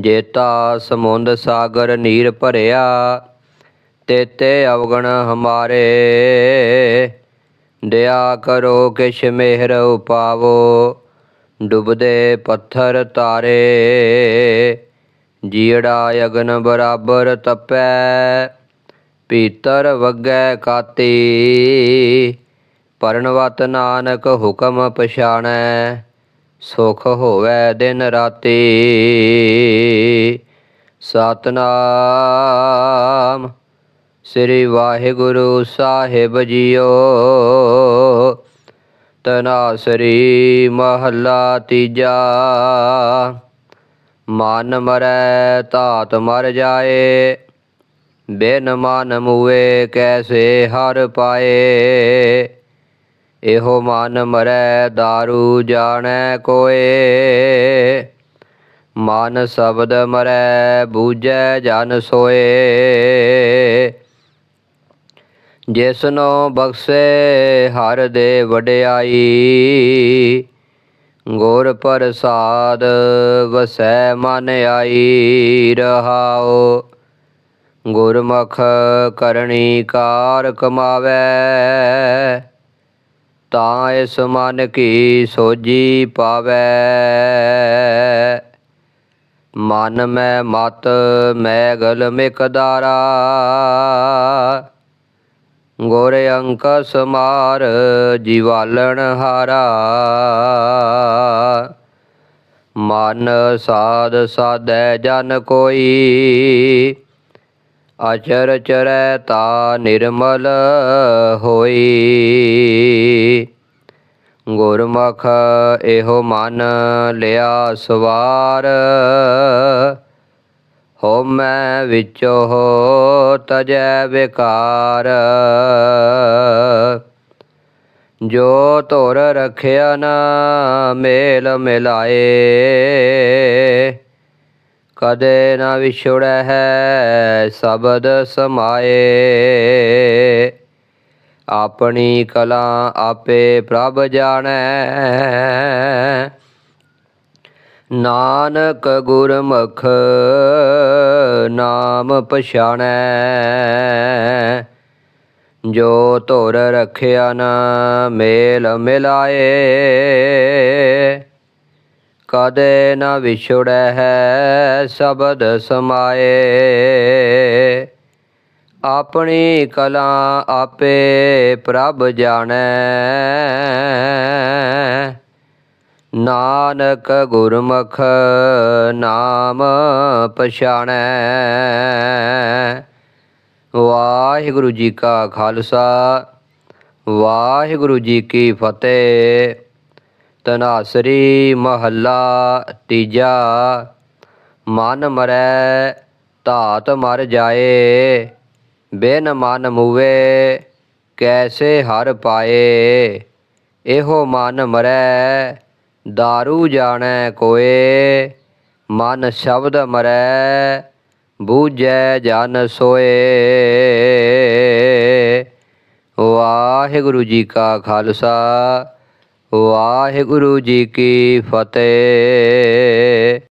ਜੇਤਾ ਸਮੁੰਦ ਸਾਗਰ ਨੀਰ ਭਰਿਆ ਤੇਤੇ ਅਵਗਣ ਹਮਾਰੇ। ਦਇਆ ਕਰੋ ਕਿਛ ਮਿਹਰ ਉਪਾਵੋ, ਡੁੱਬਦੇ ਪੱਥਰ ਤਾਰੇ। ਜੀੜਾ ਅਗਨ ਬਰਾਬਰ ਤਪੈ ਪੀਤਰ ਵਗੈ ਕਾਤੀ। ਪਰਣਵਤ ਨਾਨਕ ਹੁਕਮ ਪਛਾਣੈ। ਸੁਖ ਹੋਵੇ ਦਿਨ ਰਾਤੀ। ਸਤਨਾਮ ਸ੍ਰੀ ਵਾਹਿਗੁਰੂ ਸਾਹਿਬ ਜੀਓ। ਤਨਾਸਰੀ ਮਹੱਲਾ ਤੀਜਾ। ਮਨ ਮਰੈ ਤਾਤ ਮਰ ਜਾਏ, ਬਿਨ ਮਨ ਮੂਏ ਕੈਸੇ ਹਰ ਪਾਏ। ਇਹੋ ਮਨ ਮਰੈ दारू ਜਾਣੈ ਕੋਏ। ਮਨ ਸ਼ਬਦ ਮਰੈ ਬੂਝੈ ਜਨ ਸੋਏ। ਜਿਸਨੋ ਬਖਸ਼ੇ ਹਰ ਦੇ ਵਡਿਆਈ। ਗੁਰ ਪ੍ਰਸਾਦ ਵਸੈ ਮਨ ਆਈ ਰਹਾਓ ਗੁਰਮੁਖ ਕਰਨੀ ਕਾਰ ਕਮਾਵੇ। ਤਾਂ ਇਸ ਮਨ ਕੀ ਸੋਜੀ ਪਾਵੇ। ਮਨ ਮੈਂ ਮਤ ਮੈਗਲ ਮਿਕਦਾਰਾ। ਗੁਰ ਅੰਕ ਸਮਾਰ ਜੀਵਾਲਣ ਹਾਰਾ। ਮਨ ਸਾਧ ਸਾਧੈ ਜਨ ਕੋਈ। ਅਚਰ ਚਰੈ ਤਾ ਨਿਰਮਲ ਹੋਈ। ਗੁਰਮੁਖ ਇਹੋ ਮਨ ਲਿਆ ਸਵਾਰ। ਹੋ ਮੈਂ ਵਿੱਚੋ ਤਜੈ ਵਿਕਾਰ। ਜੋ ਧੁਰ ਰਖਿਆ ਨਾ ਮੇਲ ਮਿਲਾਏ। ਕਦੇ ਨਾ ਵਿਛੜੈ ਹੈ ਸ਼ਬਦ ਸਮਾਏ। ਆਪਣੀ ਕਲਾ ਆਪੇ ਪ੍ਰਭ ਜਾਣੈ। ਨਾਨਕ ਗੁਰਮੁਖ ਨਾਮ ਪਛਾਣੈ। ਜੋ ਧੁਰ ਰਖਿਆ ਨਾ ਮੇਲ ਮਿਲਾਏ। ਕਦੇ ਨਾ ਵਿਛੜੈ ਹੈ ਸ਼ਬਦ ਸਮਾਏ। ਆਪਣੀ ਕਲਾ ਆਪੇ ਪ੍ਰਭ ਜਾਣੈ। ਨਾਨਕ ਗੁਰਮੁਖ ਨਾਮ ਪਛਾਣੈ। ਵਾਹਿਗੁਰੂ ਜੀ ਕਾ ਖਾਲਸਾ, ਵਾਹਿਗੁਰੂ ਜੀ ਕੀ ਫਤਿਹ। ਤਨਾਸਰੀ ਮਹੱਲਾ ਤੀਜਾ, ਮਨ ਮਰੈ ਧਾਤ ਮਰ ਜਾਏ, ਬਿਨ ਮਨ ਮੂਵੇ ਕੈਸੇ ਹਰ ਪਾਏ। ਇਹੋ ਮਨ ਮਰੈ दारू ਜਾਣੈ ਕੋਏ, ਮਨ ਸ਼ਬਦ ਮਰੈ ਬੂਝੈ ਜਨ ਸੋਏ। ਵਾਹਿਗੁਰੂ ਜੀ ਕਾ ਖਾਲਸਾ ਵਾਹਿਗੁਰੂ ਜੀ ਕੀ ਫਤਿਹ।